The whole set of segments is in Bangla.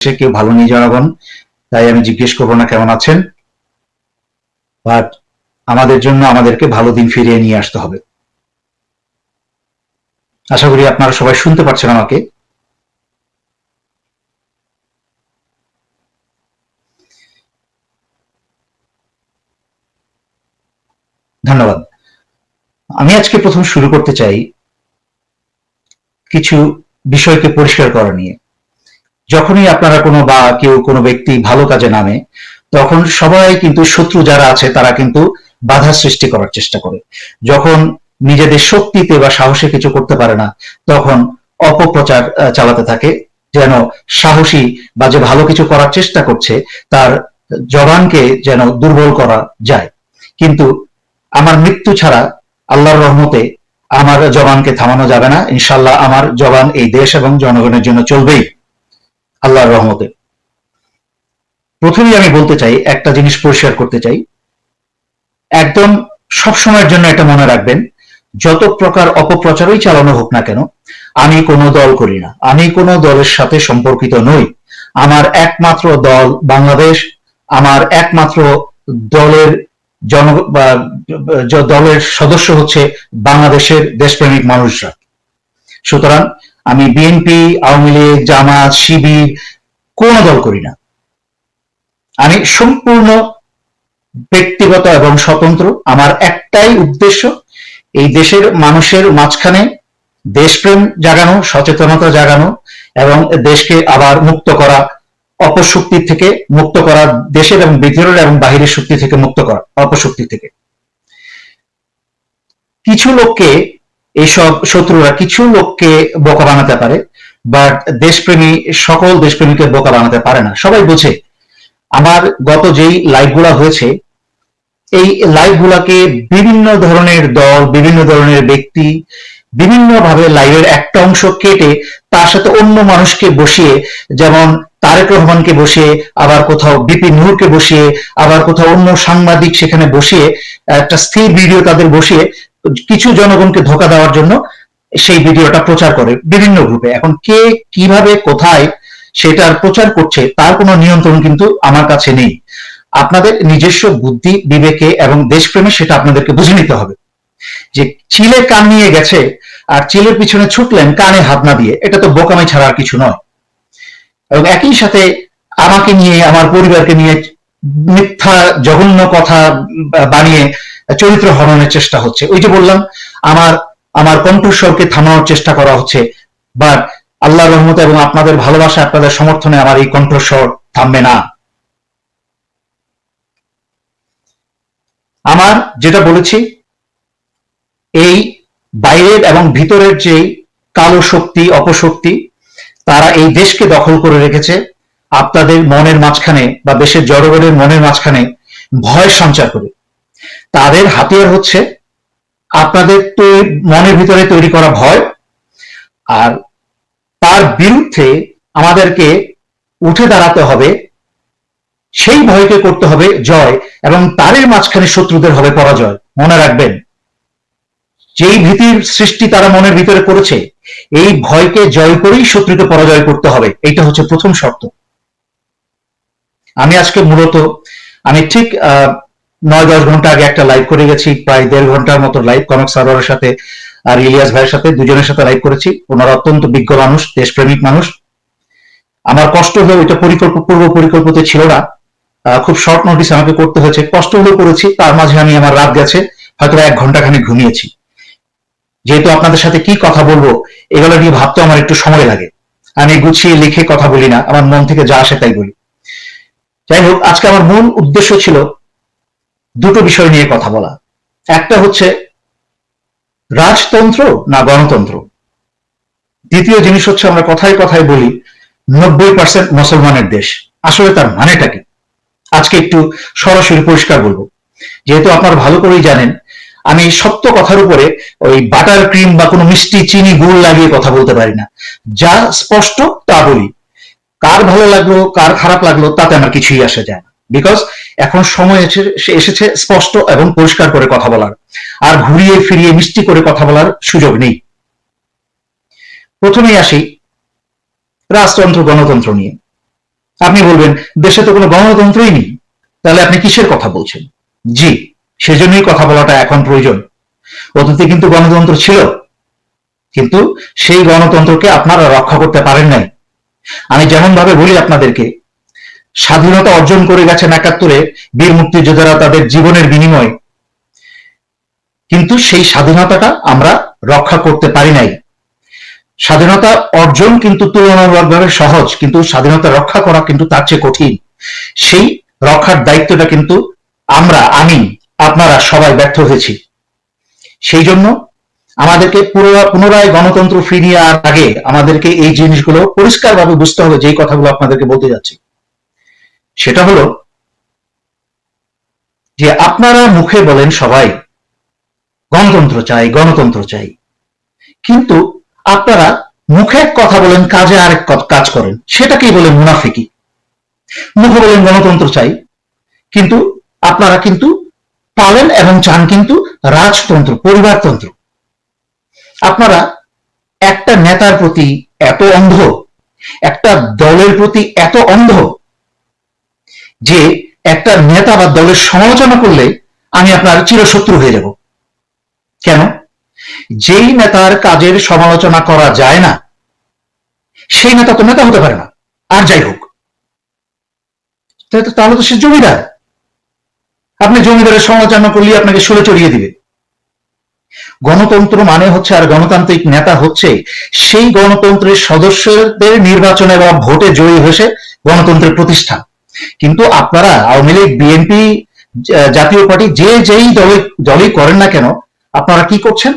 সে কেউ ভালো নিয়ে জনগণ। তাই আমি জিজ্ঞেস করব না কেমন আছেন। বাট আমাদের জন্য আমাদেরকে ভালো দিন ফিরিয়ে নিয়ে আসতে হবে। আশা করি আপনারা সবাই শুনতে পাচ্ছেন আমাকে। ধন্যবাদ। আমি আজকে প্রথম শুরু করতে চাই কিছু বিষয়কে পরিষ্কার করা নিয়ে। যখনই আপনারা কোনো বা কেউ কোনো ব্যক্তি ভালো কাজে নামে, তখন সবাই কিন্তু শত্রু যারা আছে, তারা কিন্তু বাধা সৃষ্টি করার চেষ্টা করে। যখন নিজেদের শক্তিতে বা সাহসে কিছু করতে পারে না, তখন অপপ্রচার চালাতে থাকে। যেন সাহসী বা যে ভালো কিছু করার চেষ্টা করছে, তার জবানকে যেন দুর্বল করা যায়। কিন্তু আমার মৃত্যু ছাড়া আল্লাহর রহমতে আমার জবানকে থামানো যাবে না। ইনশাল্লাহ আমার জবান এই দেশ এবং জনগণের জন্য চলবেই। আল্লাহর রহমতে। প্রথমেই আমি বলতে চাই, একটা জিনিস পরিষ্কার করতে চাই। একদম সব সময়ের জন্য এটা মনে রাখবেন, যত প্রকার অপপ্রচারই চালানো হোক না কেন, আমি কোনো দল করি না। আমি কোনো দলের সাথে সম্পর্কিত নই। আমার একমাত্র দল বাংলাদেশ, আমার একমাত্র দলের জন দলের সদস্য হচ্ছে বাংলাদেশের দেশপ্রেমিক মানুষরা। সুতরাং আমি বিএনপি আওয়ামী লীগ, জামাত, শিবির, কোন দল করি না। আমি সম্পূর্ণ ব্যক্তিগত এবং স্বতন্ত্র। আমার একটাই উদ্দেশ্য, এই দেশের মানুষের মাঝখানে দেশপ্রেম জাগানো, সচেতনতা জাগানো এবং দেশকে আবার মুক্ত করা, অপশক্তি থেকে মুক্ত করা, দেশের এবং ভিতরের এবং বাহিরের শক্তি থেকে মুক্ত করা, অপশক্তি থেকে। কিছু লোককে এইসব শত্রুরা কিছু লোককে বোকা বানাতে পারে বাট দেশপ্রেমী, সকল দেশপ্রেমীকে বোকা বানাতে পারে না। সবাই বোঝে, আমার গত যেই লাইভগুলা হয়েছে, এই লাইভগুলাকে বিভিন্ন ধরনের দল, বিভিন্ন ধরনের ব্যক্তি বিভিন্ন ভাবে লাইভের একটা অংশ কেটে তার সাথে অন্য মানুষকে বসিয়ে, যেমন তারেক রহমানকে বসিয়ে, আবার কোথাও বিপি নূরকে বসিয়ে, আবার কোথাও অন্য সাংবাদিক সেখানে বসিয়ে, একটা স্থির ভিডিও তাদের বসিয়ে কিছু জনগণকে ধোকা দেওয়ার জন্য সেই ভিডিওটা প্রচার করে বিভিন্ন গ্রুপে এখন কে কীভাবে, কোথায় সেটার প্রচার করছে তার কোনো নিয়ন্ত্রণ কিন্তু আমার কাছে নেই। আপনাদের নিজস্ব বুদ্ধি, বিবেকে এবং দেশপ্রেমে সেটা আপনাদেরকে বুঝে নিতে হবে। যে চিলে কান নিয়ে গেছে আর চিলের পিছনে ছুটলেন কানে হাত না দিয়ে, এটা তো বোকামাই ছাড়া আর কিছু নয়। এবং একই সাথে আমাকে নিয়ে, আমার পরিবারকে নিয়ে মিথ্যা, জঘন্য কথা বানিয়ে চরিত্র হরণের চেষ্টা হচ্ছে। ওই যে বললাম, আমার আমার কণ্ঠস্বরকে থামানোর চেষ্টা করা হচ্ছে। বাট আল্লাহ রহমত এবং আপনাদের ভালোবাসা আপনাদের সমর্থনে আমার এই কণ্ঠস্বর থামবে না। আমার যেটা বলেছি, এই বাইরের এবং ভিতরের যে কালো শক্তি, অপশক্তি, তারা এই দেশকে দখল করে রেখেছে। আপনাদের মনের মাঝখানে বা দেশের জনগণের মনের মাঝখানে ভয় সঞ্চার করে। তাদের হাতিয়ার হচ্ছে আপনাদের মনের ভিতরে তৈরি করা ভয়, আর তার বিরুদ্ধে আমাদেরকে উঠে দাঁড়াতে হবে, সেই ভয়কে করতে হবে জয়, এবং তারের মাঝখানে শত্রুদের হবে পরাজয়। মনে রাখবেন, যেই ভীতির সৃষ্টি তারা মনের ভিতরে করেছে, এই ভয়কে জয় করেই শত্রুকে পরাজয় করতে হবে, এইটা হচ্ছে প্রথম শর্ত। আমি আজকে মূলত, আমি ঠিক নয় দশ ঘণ্টা আগে একটা লাইভ করে গেছি, প্রায় দেড় ঘণ্টার মতো লাইভ কনক সারোয়ারের সাথে আর ইলিয়াস ভাইয়ের সাথে, দুজনের সাথে লাইভ করেছি। ওনারা অত্যন্ত বিজ্ঞ মানুষ, দেশপ্রেমিক মানুষ। আমার কষ্ট হলো এটা পরিকল্প, পূর্ব পরিকল্পিত ছিল না। খুব শর্ট নোটিস আমাকে করতে হয়েছে। কষ্ট হলেও করেছি, তার মাঝে আমি আমার রাত গেছে, হয়তো এক ঘণ্টা খানিক ঘুমিয়েছি। যেহেতু আপনাদের সাথে কি কথা বলব, এগুলো নিয়ে ভাবতে আমার একটু সময় লাগে। আমি গুছিয়ে লিখে কথা বলি না, আমার মন থেকে যা আসে তাই বলি। যাই হোক, আজকে আমার মূল উদ্দেশ্য ছিল দুটো বিষয় নিয়ে কথা বলা। একটা হচ্ছে রাজতন্ত্র না গণতন্ত্র। দ্বিতীয় জিনিস হচ্ছে আমরা কথায় কথায় বলি, নব্বই পার্সেন্ট মুসলমানের দেশ। আসলে তার মানেটা কি? আজকে একটু সরাসরি পরিষ্কার বলব। যেহেতু আপনারা ভালো করেই জানেন, আমি সত্য কথার উপরে ওই বাটার ক্রিম বা কোনো মিষ্টি, চিনি, গুড় লাগিয়ে কথা বলতে পারি না। যা স্পষ্ট তা বলি। কার ভালো লাগল, কার খারাপ লাগল, তাতে আমার কিছুই আসে যায় না। বিকজ এখন সময় এসে- এসেছে স্পষ্ট এবং পরিষ্কার করে কথা বলার। আর ঘুরিয়ে ফিরিয়ে মিষ্টি করে কথা বলার সুযোগ নেই। প্রথমেই আসি রাজতন্ত্র, গণতন্ত্র নিয়ে। আপনি বলবেন, দেশে তো কোনো গণতন্ত্রই নেই। তাহলে আপনি কিসের কথা বলছেন? জি, সেজন্যই কথা বলাটা এখন প্রয়োজন। অতীতে কিন্তু গণতন্ত্র ছিল। কিন্তু সেই গণতন্ত্রকে আপনারা রক্ষা করতে পারেন নাই। আমি যেমন ভাবে বলি আপনাদেরকে স্বাধীনতা অর্জন করে গেছেন একাত্তরে বীর মুক্তিযোদ্ধারা তাদের জীবনের বিনিময়ে। কিন্তু সেই স্বাধীনতাটা আমরা রক্ষা করতে পারি নাই। স্বাধীনতা অর্জন কিন্তু তুলনামূলকভাবে সহজ, কিন্তু স্বাধীনতা রক্ষা করা কিন্তু তার চেয়ে কঠিন। সেই রক্ষার দায়িত্বটা কিন্তু আমরা, আমি, আপনারা সবাই ব্যর্থ হয়েছি। সেই জন্য আমাদেরকে পুনরায় গণতন্ত্র ফিরিয়ে আর আগে আমাদেরকে এই জিনিসগুলো পরিষ্কারভাবে বুঝতে হবে, যেই কথাগুলো আপনাদেরকে বলতে যাচ্ছি। সেটা হলো যে আপনারা মুখে বলেন সবাই, গণতন্ত্র চাই গণতন্ত্র চাই। কিন্তু আপনারা মুখে এক কথা বলেন, কাজে আরেক কাজ করেন, সেটাকেই বলেন মুনাফিকি। মুখে বলেন গণতন্ত্র চাই, কিন্তু আপনারা কিন্তু পালেন এবং চান কিন্তু রাজতন্ত্র, পরিবারতন্ত্র। আপনারা একটা নেতার প্রতি এত অন্ধ, একটা দলের প্রতি এত অন্ধ যে একটা নেতা বা দলের সমালোচনা করলে আমি আপনার চিরশত্রু হয়ে যাব। কেন? যেই নেতার কাজের সমালোচনা করা যায় না, সেই নেতা তো নেতা হতে পারে না, আর যাই হোক। তাহলে তো সে জমিদার। আপনি জমিদারের সমালোচনা করলে আপনাকে সরে চড়িয়ে দিবে। গণতন্ত্র মানে হচ্ছে, আর গণতান্ত্রিক নেতা হচ্ছে, সেই গণতন্ত্রের সদস্যদের নির্বাচনে বা ভোটে জয়ী হয়েছে গণতন্ত্রের প্রতিষ্ঠা। কিন্তু আপনারা আওয়ামী লীগ, বিএনপি জাতীয় পার্টি, যে যেই দলে, দলই করেন না কেন, আপনারা কি করছেন?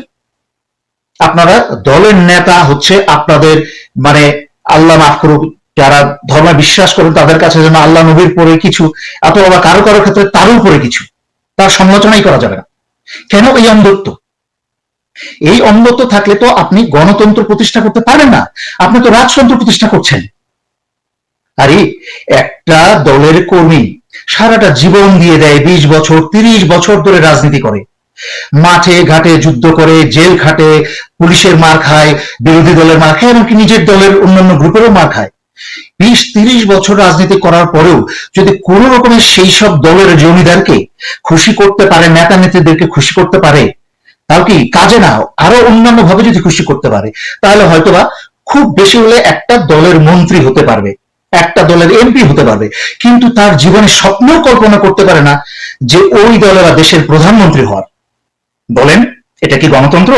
আপনারা দলের নেতা হচ্ছে আপনাদের মানে আল্লাহ মাফ করুক, যারা ধর্মে বিশ্বাস করেন তাদের কাছে যেন আল্লাহ নবীর পরে কিছু, অথবা কারও কারও ক্ষেত্রে তার উপরে কিছু, তার সমালোচনাই করা যাবে না। কেন এই অন্ধত্ব? এই অন্ধত্ব থাকলে তো আপনি গণতন্ত্র প্রতিষ্ঠা করতে পারেন না। আপনি তো রাজতন্ত্র প্রতিষ্ঠা করছেন। আরে, একটা দলের কর্মী সারাটা জীবন দিয়ে দেয় বিশ বছর, তিরিশ বছর ধরে রাজনীতি করে। মাঠে ঘাটে যুদ্ধ করে, জেল খাটে, পুলিশের মার খায়, বিরোধী দলের মার খায়, এমনকি নিজের দলের অন্যান্য গ্রুপেরও মার খায়। বিশ, তিরিশ বছর রাজনীতি করার পরেও যদি কোন রকমের সেই সব দলের জমিদারকে খুশি করতে পারে নেতা নেত্রীদেরকে খুশি করতে পারে, তাও কি কাজে না, আরও অন্যান্য ভাবে যদি খুশি করতে পারে, তাহলে হয়তোবা খুব বেশি হলে একটা দলের মন্ত্রী হতে পারবে। একটা দলের এমপি হতে পারবে। কিন্তু তার জীবনে স্বপ্ন কল্পনা করতে পারে না যে ওই দলের দেশের প্রধানমন্ত্রী হওয়ার। বলেন, এটা কি গণতন্ত্র?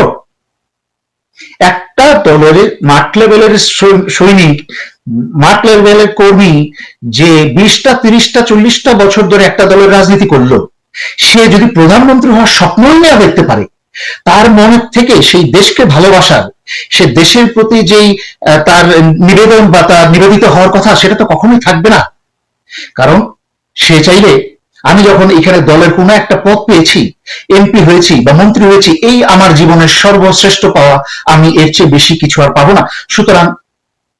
একটা দলের মাঠ লেভেলের সৈনিক, মাঠ লেভেলের কর্মী যে বিশটা, তিরিশটা, চল্লিশটা বছর ধরে একটা দলের রাজনীতি করল, সে যদি প্রধানমন্ত্রী হওয়ার স্বপ্নই না দেখতে পারে, তার মনের থেকে সেই দেশকে ভালোবাসার সে দেশের প্রতি যেই তার নিবেদন বা তার নিবেদিত হওয়ার কথা সেটা তো কখনোই থাকবে না। কারণ সে চাইলে আমি যখন এখানে দলের কোনো একটা পদ পেয়েছি এমপি হয়েছি বা মন্ত্রী হয়েছি, এই আমার জীবনের সর্বশ্রেষ্ঠ পাওয়া আমি এর চেয়ে বেশি কিছু আর পাবো না। সুতরাং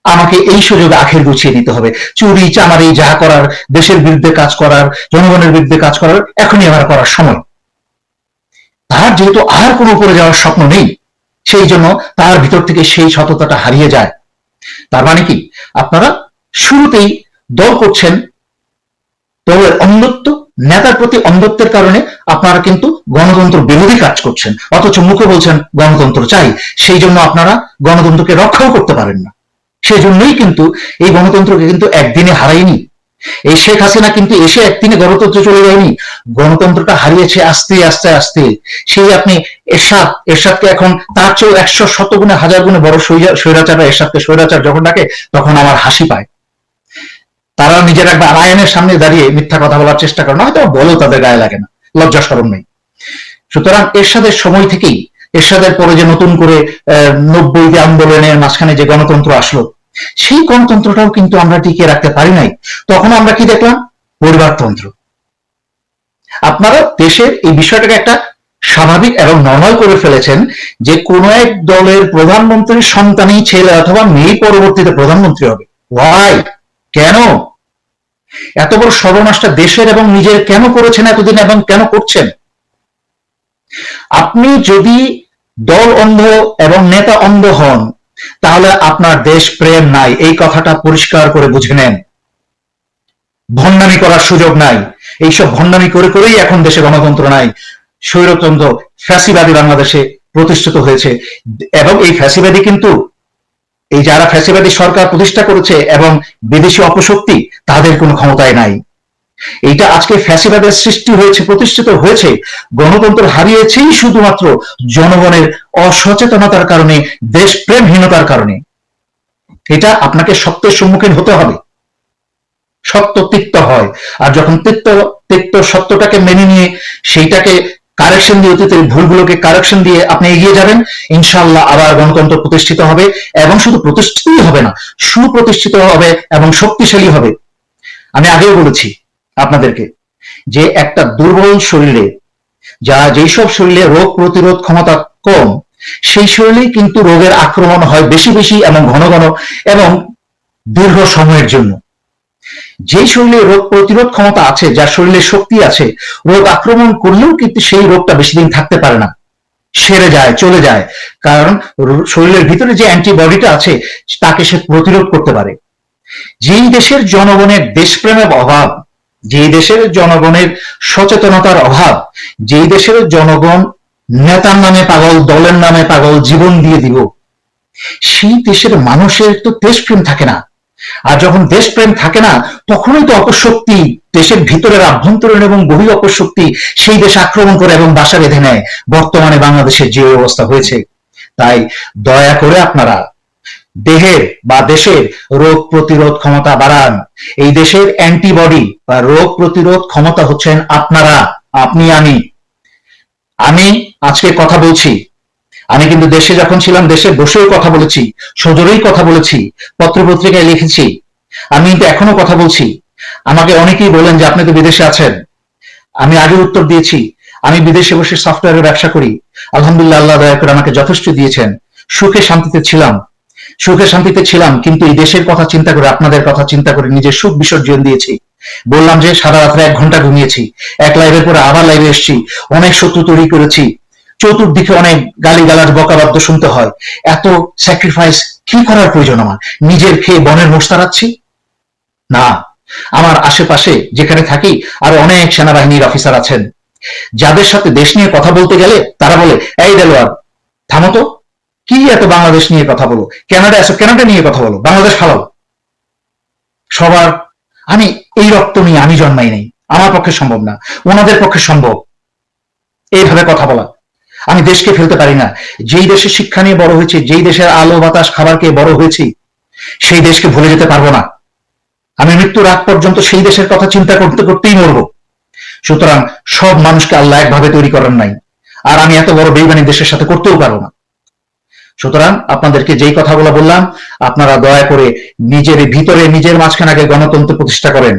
আমাকে এই সুযোগে আখের গুছিয়ে নিতে হবে। চুরি, চামারি, যা করার, দেশের বিরুদ্ধে কাজ করার, জনগণের বিরুদ্ধে কাজ করার, এখনই আমার করার সময়। তার যেহেতু আর কোনো উপরে যাওয়ার স্বপ্ন নেই সেই জন্য তার ভিতর থেকে সেই সততাটা হারিয়ে যায়। তার মানে কি? আপনারা শুরুতেই দল করছেন, দলের অন্ধত্ব, নেতার প্রতি অন্ধত্বের কারণে আপনারা কিন্তু গণতন্ত্র বিরোধী কাজ করছেন। অথচ মুখে বলছেন গণতন্ত্র চাই, সেই জন্য আপনারা গণতন্ত্রকে রক্ষাও করতে পারেন না। সেই জন্যই কিন্তু এই গণতন্ত্রকে কিন্তু একদিনে হারায়নি। এই শেখ হাসিনা কিন্তু এসে একদিনে গণতন্ত্র চলে যায়নি। গণতন্ত্রটা হারিয়েছে আস্তে আস্তে আস্তে। সেই আপনি এরশাদ, এরশাদকে এখন তার চেয়েও একশো শত গুণে হাজার গুণে বড় স্বৈরাচার এরশাদকে স্বৈরাচার যখন ডাকে, তখন আমার হাসি পায়। তারা নিজের একবার আয়নের সামনে দাঁড়িয়ে মিথ্যা কথা বলার চেষ্টা করে না হয়তো বলেও তাদের গায়ে লাগে না লজ্জা সরম নেই। সুতরাং এরশাদের সময় থেকেই, এরশাদের পরে যে নতুন করে, আহ নব্বই আন্দোলনের মাঝখানে যে গণতন্ত্র আসলো সেই গণতন্ত্রটাও কিন্তু আমরা টিকিয়ে রাখতে পারি নাই। তখন আমরা কি দেখলাম? পরিবারতন্ত্র। আপনারা দেশের এই বিষয়টাকে একটা স্বাভাবিক এবং নর্মাল করে ফেলেছেন যে কোন এক দলের প্রধানমন্ত্রীর সন্তানই ছেলে অথবা মেয়ে পরবর্তীতে প্রধানমন্ত্রী হবে। ওয়াই কেন? এত বড় সর্বনাশটা দেশের এবং নিজের কেন করেছেন এতদিন এবং কেন করছেন? আপনি যদি দল অন্ধ এবং নেতা অন্ধ হন তাহলে আপনার দেশ প্রেম নাই। এই কথাটা পরিষ্কার করে বুঝে নেন। ভণ্ডামি করার সুযোগ নাই। এইসব ভণ্ডামি করে করেই এখন দেশে গণতন্ত্র নাই। স্বৈরতন্ত্র ফ্যাসিবাদী বাংলাদেশে প্রতিষ্ঠিত হয়েছে। এবং এই ফ্যাসিবাদী কিন্তু এই যারা ফ্যাসিবাদী সরকার প্রতিষ্ঠা করেছে এবং বিদেশি অপশক্তি, তাদের কোনো ক্ষমতায় নাই। এইটা আজকে ফ্যাসিবাদের সৃষ্টি হয়েছে, প্রতিষ্ঠিত হয়েছে। গণতন্ত্র হারিয়েছেই শুধুমাত্র জনগণের অসচেতনতার কারণে, দেশপ্রেমহীনতার কারণে। এটা আপনাকে সত্যের সম্মুখীন হতে হবে। সত্য তিক্ত হয়। আর যখন তিক্ত তিক্ত সত্যটাকে মেনে নিয়ে সেইটাকে কারেকশন দিয়ে, অতীতের ভুলগুলোকে কারেকশন দিয়ে আপনি এগিয়ে যাবেন ইনশাল্লাহ আবার গণতন্ত্র প্রতিষ্ঠিত হবে এবং শুধু প্রতিষ্ঠিতই হবে না, সুপ্রতিষ্ঠিত হবে এবং শক্তিশালী হবে। আমি আগেও বলেছি আপনাদেরকে, যে একটা দুর্বল শরীরে, যা যেসব শরীরে রোগ প্রতিরোধ ক্ষমতা কম, সেই শরীরে কিন্তু রোগের আক্রমণ হয় বেশি বেশি এবং ঘন ঘন এবং দীর্ঘ সময়ের জন্য। যেই শরীরে রোগ প্রতিরোধ ক্ষমতা আছে যার শরীরে শক্তি আছে, রোগ আক্রমণ করলেও কিন্তু সেই রোগটা বেশি দিন থাকতে পারে না। সেরে যায়, চলে যায়। কারণ শরীরের ভিতরে যে অ্যান্টিবডিটা আছে, তাকে সে প্রতিরোধ করতে পারে। যেই দেশের জনগণের দেশপ্রেমের অভাব যেই দেশের জনগণের সচেতনতার অভাব, যেই দেশের জনগণ নেতার নামে পাগল, দলের নামে পাগল জীবন দিয়ে দিব, সেই দেশের মানুষের তো দেশপ্রেম থাকে না। আর যখন দেশপ্রেম থাকে না, তখনই তো অপশক্তি দেশের ভিতরের আভ্যন্তরীণ এবং বহি অপশক্তি সেই দেশ আক্রমণ করে এবং বাসা বেঁধে নেয়। বর্তমানে বাংলাদেশের যে অবস্থা হয়েছে, তাই দয়া করে আপনারা দেহের বা দেশের রোগ প্রতিরোধ ক্ষমতা বাড়ান। এই দেশের অ্যান্টিবডি বা রোগ প্রতিরোধ ক্ষমতা হচ্ছেন আপনারা, আপনি, আমি। আমি আজকে কথা বলছি। আমি কিন্তু দেশে যখন ছিলাম, দেশে বসেও কথা বলেছি, সজোরেই কথা বলেছি, পত্রপত্রিকায় লিখেছি। আমি কিন্তু এখনও কথা বলছি। আমাকে অনেকেই বলেন যে, আপনি তো বিদেশে আছেন। আমি আগে উত্তর দিয়েছি, আমি বিদেশে বসে সফটওয়্যারের ব্যবসা করি। আলহামদুলিল্লাহ, আল্লাহ দয়া করে আমাকে যথেষ্ট দিয়েছেন। সুখে শান্তিতে ছিলাম। সুখে শান্তিতে ছিলাম, কিন্তু এই দেশের কথা চিন্তা করে, আপনাদের কথা চিন্তা করে নিজের সুখ বিসর্জন দিয়েছি। বললাম যে, সারা রাত্রে এক ঘণ্টা ঘুমিয়েছি, এক লাইভের পরে আবার লাইভে এসেছি, অনেক শত্রু তৈরি করেছি। চতুর্দিকে অনেক গালি গালাজ বকাবাদ্য শুনতে হয়। এত স্যাক্রিফাইস কি করার প্রয়োজন আমার? নিজের খেয়ে বনের মোষ তাড়াচ্ছি? না। আমার আশেপাশে যেখানে থাকি, আর অনেক সেনাবাহিনীর অফিসার আছেন। যাদের সাথে দেশ নিয়ে কথা বলতে গেলে, তারা বলে, এই দেলোয়ার, থামো তো। কি এত বাংলাদেশ নিয়ে কথা বলো? কেনাডা আসো কেনাডা নিয়ে কথা বলো। বাংলাদেশ ফালাও সবার, আমি এই রক্ত নিয়ে আমি জন্মাই নাই। আমার পক্ষে সম্ভব না। ওনাদের পক্ষে সম্ভব। এইভাবে কথা বলা। আমি দেশকে ফেলতে পারি না। যেই দেশে শিক্ষা নিয়ে বড় হয়েছে, যেই দেশের আলো বাতাস খাবার খেয়ে বড় হয়েছি, সেই দেশকে ভুলে যেতে পারব না। আমি মৃত্যুর আগ পর্যন্ত সেই দেশের কথা চিন্তা করতে করতেই মরবো। সুতরাং সব মানুষকে আল্লাহ একভাবে তৈরি করেন নাই। আর আমি এত বড় বেইমানি দেশের সাথে করতেও পারব না। সুতরাং আপনাদেরকে যেই কথাগুলো বললাম, আপনারা দয়া করে নিজের ভিতরে, নিজের মাঝখানে আগে গণতন্ত্র প্রতিষ্ঠা করেন।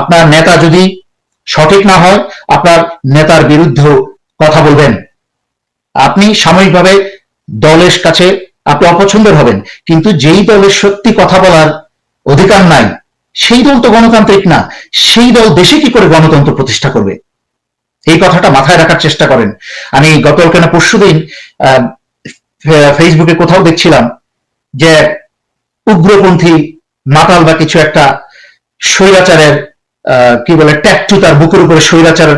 আপনার নেতা যদি সঠিক না হয়, আপনার নেতার বিরুদ্ধেও কথা বলবেন। আপনি সাময়িকভাবে দলের কাছে আপনি অপছন্দের হবেন, কিন্তু যেই দলের সত্যি কথা বলার অধিকার নাই, সেই দল তো গণতান্ত্রিক না, সেই দল দেশে কি করে গণতন্ত্র প্রতিষ্ঠা করবে? এই কথাটা মাথায় রাখার চেষ্টা করেন। আমি গতকাল না পরশু দিন ফেসবুকে কোথাও দেখছিলাম যে উগ্রপন্থী মাতাল বা কিছু একটা স্বৈরাচারের কি বলে, ট্যাটু তার বুকের উপরে স্বৈরাচার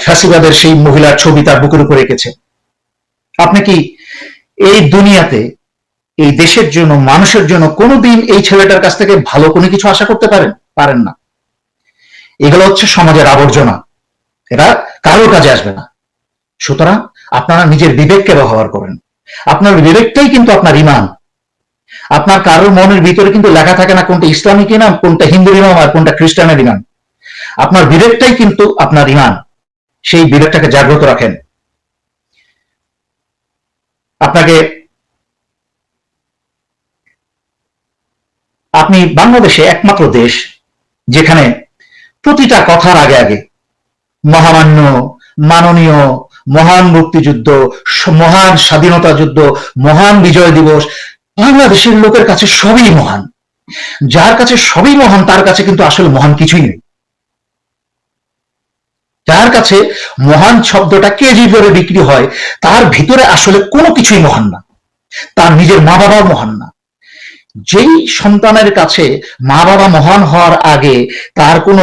ফ্যাসিবাদের সেই মহিলার ছবি তার বুকের উপরে রেখেছে আপনি কি এই দুনিয়াতে, এই দেশের জন্য, মানুষের জন্য কোনোদিন এই ছেলেটার কাছ থেকে ভালো কোনো কিছু আশা করতে পারেন? পারেন না। এগুলো হচ্ছে সমাজের আবর্জনা। এটা কারোর কাজে আসবে না। সুতরাং আপনারা নিজের বিবেককে ব্যবহার করেন। আপনার বিবেকটাই কিন্তু আপনার ইমান। আপনার কারোর মনের ভিতরে কিন্তু লেখা থাকে না কোনটা ইসলামিক ইমাম, কোনটা হিন্দু ইমাম আর কোনটা খ্রিস্টানের ইমাম। আপনার বিবেকটাই কিন্তু আপনার ইমান। সেই বিবেকটাকে জাগ্রত রাখেন। আপনাকে আপনি বাংলাদেশে একমাত্র দেশ যেখানে প্রতিটা কথার আগে আগে মহামান্য, মাননীয় মহান মুক্তিযুদ্ধ মহান স্বাধীনতা যুদ্ধ, মহান বিজয় দিবস, বাংলাদেশের লোকের কাছে সবই মহান। যার কাছে সবই মহান, তার কাছে কিন্তু আসলে মহান কিছুই নেই। যার কাছে মহান শব্দটা কেজি করে বিক্রি হয়, তার ভিতরে আসলে কোনো কিছুই মহান না। তার নিজের মা বাবাও মহান না। যেই সন্তানের কাছে মা বাবা মহান হওয়ার আগে তার কোনো